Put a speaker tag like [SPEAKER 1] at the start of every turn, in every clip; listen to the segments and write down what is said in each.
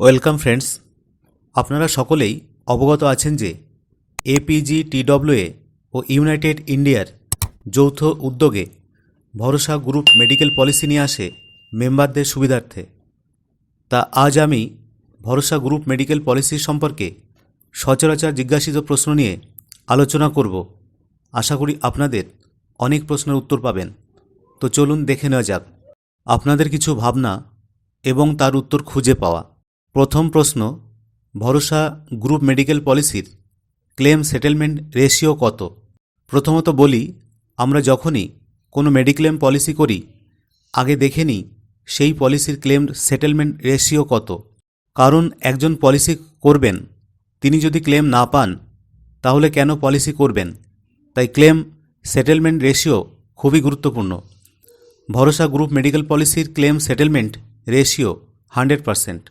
[SPEAKER 1] Welcome friends, আপনারা সকলেই অবগত আছেন যে এপিজি টিডব্লিউএ ও ইউনাইটেড ইন্ডিয়ার যৌথ উদ্যোগে ভরসা গ্রুপ মেডিকেল পলিসি নিয়ে আসে মেম্বারদের সুবিধার্থে। তা আজ আমি ভরসা গ্রুপ মেডিকেল পলিসি সম্পর্কে সচরাচর জিজ্ঞাসিত প্রশ্ন নিয়ে আলোচনা করব। আশা করি আপনাদের অনেক প্রশ্নের উত্তর পাবেন। তো চলুন দেখে নেওয়া যাক আপনাদের কিছু ভাবনা এবং তার উত্তর খুঁজে পাওয়া। প্রথম প্রশ্ন, ভরসা গ্রুপ মেডিকেল পলিসির ক্লেম সেটেলমেন্ট রেশিও কত? প্রথমত বলি, আমরা যখনই কোনো মেডিক্লেম পলিসি করি, আগে দেখে নিই সেই পলিসির ক্লেম সেটেলমেন্ট রেশিও কত। কারণ একজন পলিসি করবেন, তিনি যদি ক্লেম না পান, তাহলে কেন পলিসি করবেন? তাই ক্লেম সেটেলমেন্ট রেশিও খুবই গুরুত্বপূর্ণ। ভরসা গ্রুপ মেডিকেল পলিসির claim settlement ratio hundred percent.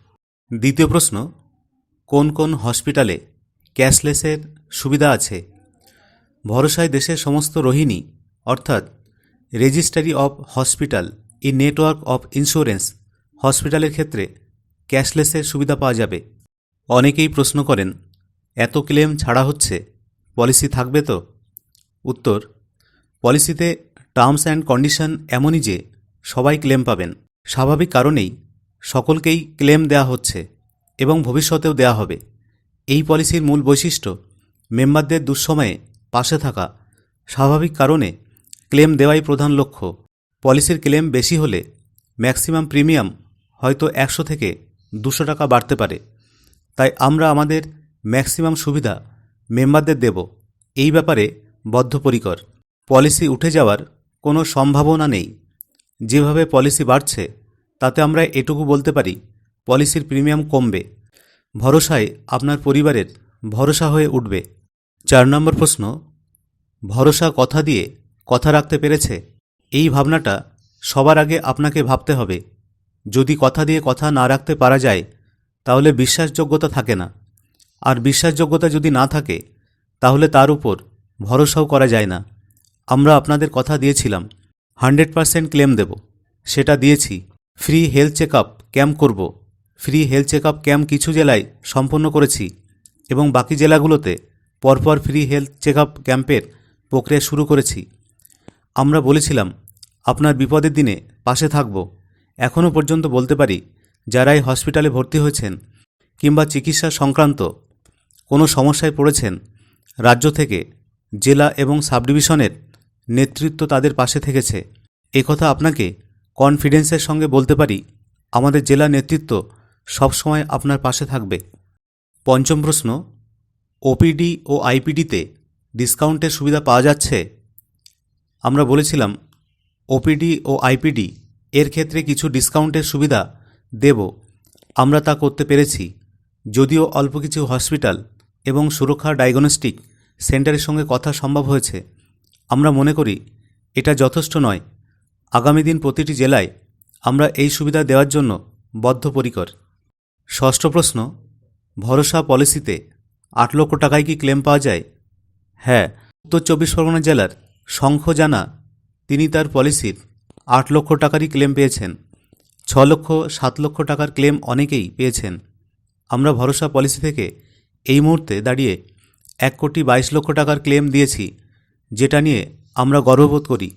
[SPEAKER 1] দ্বিতীয় প্রশ্ন, কোন কোন হসপিটালে ক্যাশলেসের সুবিধা আছে? ভরসায় দেশের সমস্ত রোহিণী, অর্থাৎ registry of hospital in network of insurance, হসপিটালের ক্ষেত্রে ক্যাশলেসের সুবিধা পাওয়া যাবে? অনেকেই প্রশ্ন করেন, এত ক্লেম ছাড়া হচ্ছে, পলিসি থাকবে তো? উত্তর, পলিসিতে টার্মস অ্যান্ড কন্ডিশন এমনই যে সবাই ক্লেম পাবেন। স্বাভাবিক কারণেই সকলকেই ক্লেম দেয়া হচ্ছে। এবং ভবিষ্যতেও দেয়া হবে। এই পলিসির মূল বৈশিষ্ট্য, মেম্বারদের দুঃসময়ে পাশে থাকা স্বাভাবিক কারণে ক্লেম দেওয়াই প্রধান লক্ষ্য। পলিসির ক্লেম বেশি হলে ম্যাক্সিমাম প্রিমিয়াম হয়তো একশো থেকে দুশো টাকা বাড়তে পারে। তাই আমরা আমাদের ম্যাক্সিমাম সুবিধা মেম্বারদের দেব। এই ব্যাপারে বদ্ধপরিকর। পলিসি উঠে যাওয়ার কোনো সম্ভাবনা নেই। যেভাবে পলিসি বাড়ছে, তাতে আমরা এটুকু বলতে পারি পলিসির প্রিমিয়াম কমবে। ভরসায় আপনার পরিবারের ভরসা হয়ে উঠবে। চার নম্বর প্রশ্ন, ভরসা কথা দিয়ে কথা রাখতে পেরেছে? এই ভাবনাটা সবার আগে আপনাকে ভাবতে হবে। যদি কথা দিয়ে কথা না রাখতে পারা যায়, তাহলে বিশ্বাসযোগ্যতা থাকে না। আর বিশ্বাসযোগ্যতা যদি না থাকে, তাহলে তার উপর ভরসাও করা যায় না। আমরা আপনাদের কথা দিয়েছিলাম। হান্ড্রেড পারসেন্ট ক্লেম দেব। সেটা দিয়েছি। Free health check up camp করব। Free health check up camp কিছু জেলায় সম্পন্ন করেছি এবং বাকি জেলাগুলোতে পরপর ফ্রি হেলথ চেক আপ ক্যাম্পের প্রক্রিয়া শুরু করেছি। আমরা বলেছিলাম, আপনার বিপদের দিনে পাশে থাকব। এখনও পর্যন্ত বলতে পারি, যারাই হসপিটালে ভর্তি হয়েছেন কিংবা চিকিৎসা সংক্রান্ত কোনো সমস্যায় পড়েছেন, রাজ্য থেকে জেলা এবং সাবডিভিশনের নেতৃত্ব তাদের পাশে থেকেছে। একথা আপনাকে কনফিডেন্সের সঙ্গে বলতে পারি, আমাদের জেলা নেতৃত্ব সবসময় আপনার পাশে থাকবে। পঞ্চম প্রশ্ন ওপিডি ও আইপিডিতে ডিসকাউন্টের সুবিধা পাওয়া যাচ্ছে? আমরা বলেছিলাম ওপিডি ও আইপিডি এর ক্ষেত্রে কিছু ডিসকাউন্টের সুবিধা দেব। আমরা তা করতে পেরেছি। যদিও অল্প কিছু হসপিটাল এবং সুরক্ষা ডায়াগনস্টিক সেন্টারের সঙ্গে কথা সম্ভব হয়েছে। আমরা মনে করি, এটা যথেষ্ট নয়। আগামী দিন প্রতিটি জেলায় আমরা এই সুবিধা দেওয়ার জন্য বদ্ধপরিকর। ষষ্ঠ প্রশ্ন, ভরসা পলিসিতে আট লক্ষ টাকায় কি ক্লেম পাওয়া যায়? হ্যাঁ উত্তর চব্বিশ পরগনা জেলার শঙ্খ জানা তিনি তার পলিসির আট লক্ষ টাকারই ক্লেম পেয়েছেন। ছ লক্ষ, সাত লক্ষ টাকার ক্লেম অনেকেই পেয়েছেন। আমরা ভরসা পলিসি থেকে এই মুহূর্তে দাঁড়িয়ে এক কোটি বাইশ লক্ষ টাকার ক্লেম দিয়েছি, যেটা নিয়ে আমরা গর্ববোধ করি,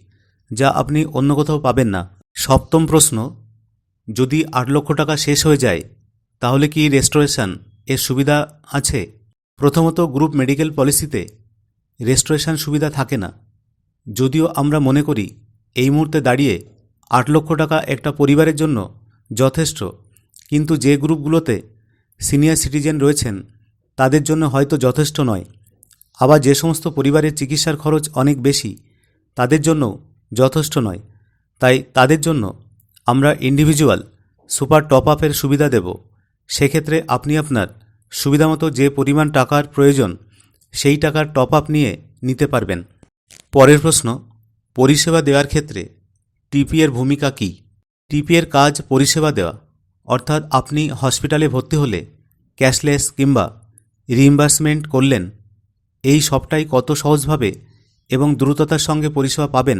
[SPEAKER 1] যা আপনি অন্য কোথাও পাবেন না। সপ্তম প্রশ্ন, যদি আট লক্ষ টাকা শেষ হয়ে যায় তাহলে কি রেস্টোরেশন এর সুবিধা আছে? প্রথমত গ্রুপ মেডিকেল পলিসিতে রেস্টোরেশন সুবিধা থাকে না। যদিও আমরা মনে করি, এই মুহূর্তে দাঁড়িয়ে আট লক্ষ টাকা একটা পরিবারের জন্য যথেষ্ট, কিন্তু যে গ্রুপগুলোতে সিনিয়র সিটিজেন রয়েছেন, তাদের জন্য হয়তো যথেষ্ট নয়। আবার যে সমস্ত পরিবারের চিকিৎসার খরচ অনেক বেশি, তাদের জন্য যথেষ্ট নয়। তাই তাদের জন্য আমরা ইন্ডিভিজুয়াল সুপার টপ আপের সুবিধা দেব। সেক্ষেত্রে আপনি আপনার সুবিধামতো যে পরিমাণ টাকার প্রয়োজন, সেই টাকার টপ আপ নিয়ে নিতে পারবেন। পরের প্রশ্ন, পরিষেবা দেওয়ার ক্ষেত্রে টিপিএর ভূমিকা কী? টিপিএর কাজ পরিষেবা দেওয়া, অর্থাৎ আপনি হসপিটালে ভর্তি হলে ক্যাশলেস কিংবা রিইম্বার্সমেন্ট করলেন, এই সবটাই কত সহজভাবে এবং দ্রুততার সঙ্গে পরিষেবা পাবেন,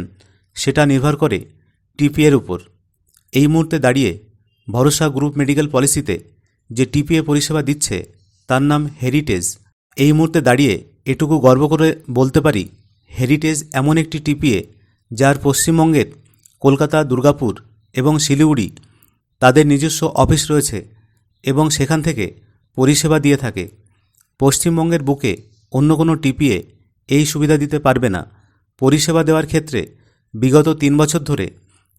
[SPEAKER 1] সেটা নির্ভর করে টিপিএর উপর। এই মুহূর্তে দাঁড়িয়ে ভরসা গ্রুপ মেডিকেল পলিসিতে যে টিপিএ পরিষেবা দিচ্ছে, তার নাম হেরিটেজ। এই মুহূর্তে দাঁড়িয়ে এটুকু গর্ব করে বলতে পারি, হেরিটেজ এমন একটি টিপিএ, যার পশ্চিমবঙ্গের কলকাতা, দুর্গাপুর এবং শিলিগুড়ি তাদের নিজস্ব অফিস রয়েছে এবং সেখান থেকে পরিষেবা দিয়ে থাকে। পশ্চিমবঙ্গের বুকে অন্য কোনো টিপিএ এই সুবিধা দিতে পারবে না। পরিষেবা দেওয়ার ক্ষেত্রে বিগত তিন বছর ধরে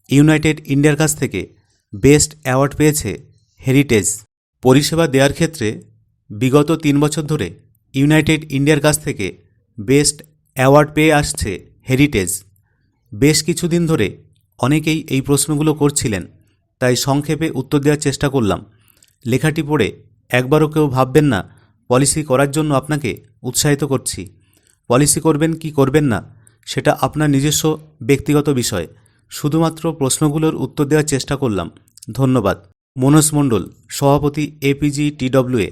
[SPEAKER 1] ইউনাইটেড ইন্ডিয়ার কাছ থেকে বেস্ট অ্যাওয়ার্ড পেয়েছে হেরিটেজ। পরিষেবা দেওয়ার ক্ষেত্রে বিগত তিন বছর ধরে ইউনাইটেড ইন্ডিয়ার কাছ থেকে বেস্ট অ্যাওয়ার্ড পেয়ে আসছে হেরিটেজ। বেশ কিছুদিন ধরে অনেকেই এই প্রশ্নগুলো করছিলেন, তাই সংক্ষেপে উত্তর দেওয়ার চেষ্টা করলাম। লেখাটি পড়ে একবারও কেউ ভাববেন না, পলিসি করার জন্য আপনাকে উৎসাহিত করছি। পলিসি করবেন কি করবেন না, সেটা আপনার নিজস্ব ব্যক্তিগত বিষয়। শুধুমাত্র প্রশ্নগুলোর উত্তর দেওয়ার চেষ্টা করলাম। ধন্যবাদ। মনোজ মণ্ডল সভাপতি এপিজি টিডব্লিউএ